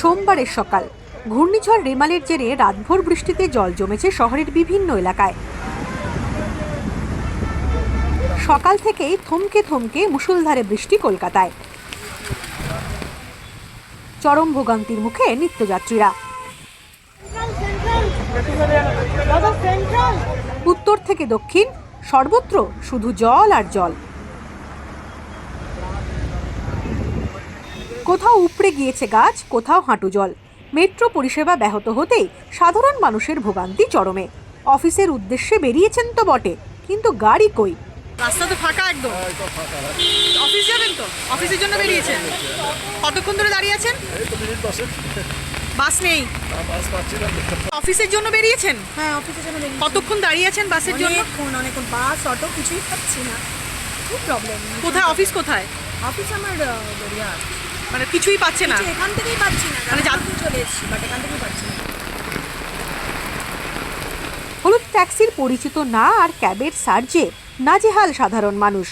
সোমবারের সকাল। ঘূর্ণিঝড় রেমালের জেরে রাতভর বৃষ্টিতে জল জমেছে শহরের বিভিন্ন এলাকায়। সকাল থেকেই থমকে থমকে মুষলধারে বৃষ্টি কলকাতায়। চরম ভোগান্তির মুখে নিত্যযাত্রীরা। উত্তর থেকে দক্ষিণ সর্বত্র শুধু জল আর জল। কোথাও উপড়ে গিয়েছে গাছ কোথাও হাঁটু জল। মেট্রো পরিষেবা ব্যাহত হতেই সাধারণ মানুষের ভোগান্তি চরমে। অফিসের উদ্দেশ্যে বেরিয়েছেন তো বটে কিন্তু গাড়ি কই? রাস্তা তো ফাঁকা একদম। অফিস যাবেন তো? অফিসের জন্য বেরিয়েছেন। কতক্ষণ ধরে দাঁড়িয়ে আছেন? বাস নেই। অফিসের জন্য বেরিয়েছেন? হ্যাঁ অফিসের জন্য কতক্ষণ দাঁড়িয়ে আছেন বাসের জন্য? অনেকক্ষণ অনেকক্ষণ। বাস অটো কিছুই পাচ্ছি না। খুব প্রবলেম কোথায়? অফিস কোথায়? অফিস আমার গড়িয়া মানে কিছুই পাচ্ছে না। এখান থেকেই পাচ্ছি না মানে যা- মানে চলে এসেছি বাট এখান থেকেই পাচ্ছি না। হলুদ ট্যাক্সির পরিচিত না আর ক্যাবের সার্জে নাজেহাল সাধারণ মানুষ।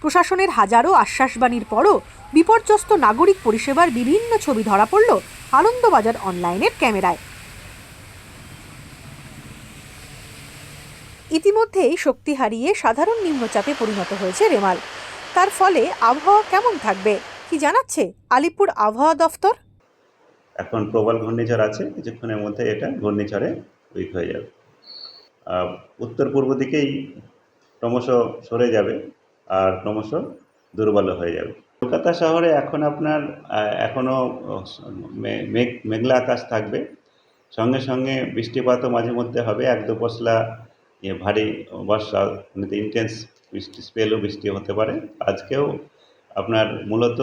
প্রশাসনের হাজারো আশ্বাসবাণীর পরও বিপর্যস্ত নাগরিক পরিষেবার বিভিন্ন ছবি ধরা পড়ল আনন্দবাজার অনলাইনের ক্যামেরায়। ইতিমধ্যেই শক্তি হারিয়ে সাধারণ নিম্নচাপে পরিণত হয়েছে রেমাল। তার ফলে আবহাওয়া কেমন থাকবে, কি জানাচ্ছে আলিপুর আবহাওয়া দফতর? এখন প্রবল ঘূর্ণিঝড় আছে, কিছুক্ষণের মধ্যে এটা ঘূর্ণিঝড়ে উইক হয়ে যাবে। উত্তর পূর্ব দিকেই ক্রমশ সরে যাবে আর ক্রমশ দুর্বল হয়ে যাবে। কলকাতা শহরে এখন আপনার এখনও মেঘ, মেঘলা আকাশ থাকবে। সঙ্গে সঙ্গে বৃষ্টিপাতও মাঝে মধ্যে হবে, এক দু পশলা ভারী বর্ষা ইন্টেন্স বৃষ্টি স্পেলও বৃষ্টি হতে পারে। আজকেও আপনার মূলত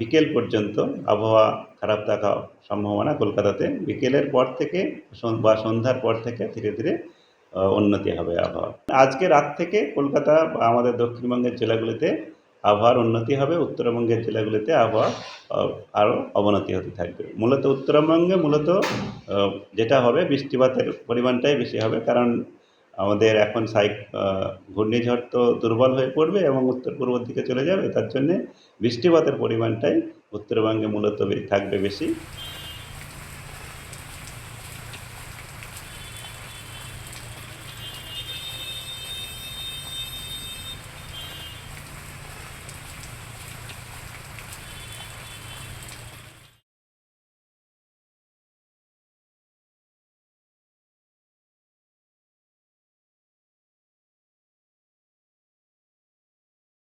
বিকেল পর্যন্ত আবহাওয়া খারাপ থাকা সম্ভাবনা কলকাতাতে। বিকেলের পর থেকে বা সন্ধ্যার পর থেকে ধীরে ধীরে উন্নতি হবে আবহাওয়া। আজকে রাত থেকে কলকাতা বা আমাদের দক্ষিণবঙ্গের জেলাগুলিতে আবহাওয়ার উন্নতি হবে, উত্তরবঙ্গের জেলাগুলিতে আবহাওয়া আরও অবনতি হতে থাকবে। মূলত উত্তরবঙ্গে মূলত যেটা হবে বৃষ্টিপাতের পরিমাণটাই বেশি হবে, কারণ আমাদের এখন সাইক ঘূর্ণিঝড় তো দুর্বল হয়ে পড়বে এবং উত্তর পূর্ব দিকে চলে যাবে, তার জন্যে বৃষ্টিপাতের পরিমাণটাই উত্তরবঙ্গে মূলত থাকবে বেশি।